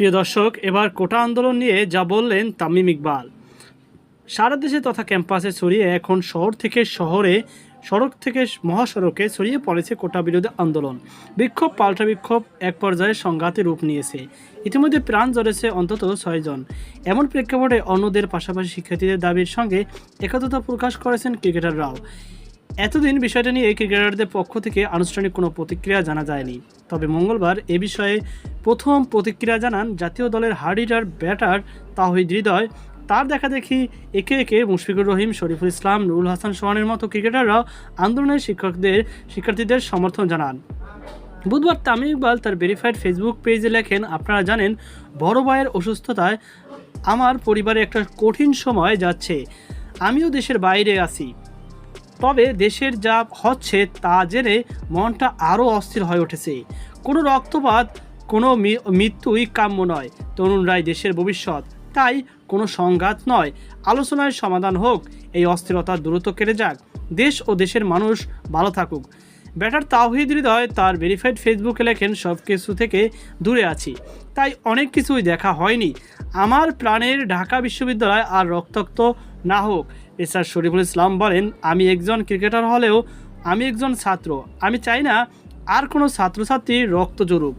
প্রিয় দর্শক, এবার কোটা আন্দোলন নিয়ে যা বললেন তামিম ইকবাল। সারা দেশে তথা ক্যাম্পাসে ছড়িয়ে এখন শহর থেকে শহরে, সড়ক থেকে মহাসড়কে ছড়িয়ে পড়েছে কোটা বিরোধী আন্দোলন। বিক্ষোভ, পাল্টা বিক্ষোভ এক পর্যায়ে সংঘাতে রূপ নিয়েছে। ইতিমধ্যে প্রাণ জড়েছে অন্তত ছয়জন এমন প্রেক্ষাপটে অন্যদের পাশাপাশি শিক্ষার্থীদের দাবির সঙ্গে একতা প্রকাশ করেছেন ক্রিকেটাররাও। এতদিন বিষয়টা নিয়ে ক্রিকেটারদের পক্ষ থেকে আনুষ্ঠানিক কোনো প্রতিক্রিয়া জানা যায়নি। তবে মঙ্গলবার এ বিষয়ে প্রথম প্রতিক্রিয়া জানান জাতীয় দলের হার্ডিটার ব্যাটার তাহিদ হৃদয়। তার দেখা দেখি একে একে মুশফিকুর রহিম, শরীফুল ইসলাম, নুরুল হাসান সোহানের মতো ক্রিকেটাররাও আন্দোলনের শিক্ষকদের, শিক্ষার্থীদের সমর্থন জানান। বুধবার তামিম ইকবাল তার ভেরিফাইড ফেসবুক পেজে লেখেন, আপনারা জানেন, বড় ভাইয়ের অসুস্থতায় আমার পরিবারে একটা কঠিন সময় যাচ্ছে। আমিও দেশের বাইরে আছি। তবে দেশের যা হচ্ছে তা জেনে মনটা আরও অস্থির হয়ে উঠেছে। কোনো রক্তপাত কোনো মৃত্যুই কাম্য নয়। তরুণরাই দেশের ভবিষ্যৎ। তাই কোনো সংঘাত নয়। আলোচনায় সমাধান হোক, এই অস্থিরতা দ্রুত কেটে যাক। দেশ ও দেশের মানুষ ভালো থাকুক। ব্যাটার তাওহিদ হৃদয় তার ভেরিফাইড ফেসবুকে লেখেন, সব কিছু থেকে দূরে আছি। তাই অনেক কিছুই দেখা হয়নি। আমার প্রাণের ঢাকা বিশ্ববিদ্যালয় আর রক্তাক্ত না হোক। এছাড়া শরীফুল ইসলাম বলেন, আমি একজন ক্রিকেটার হলেও আমি একজন ছাত্র। আমি চাই না আর কোনো ছাত্রছাত্রীর রক্ত জড়ুক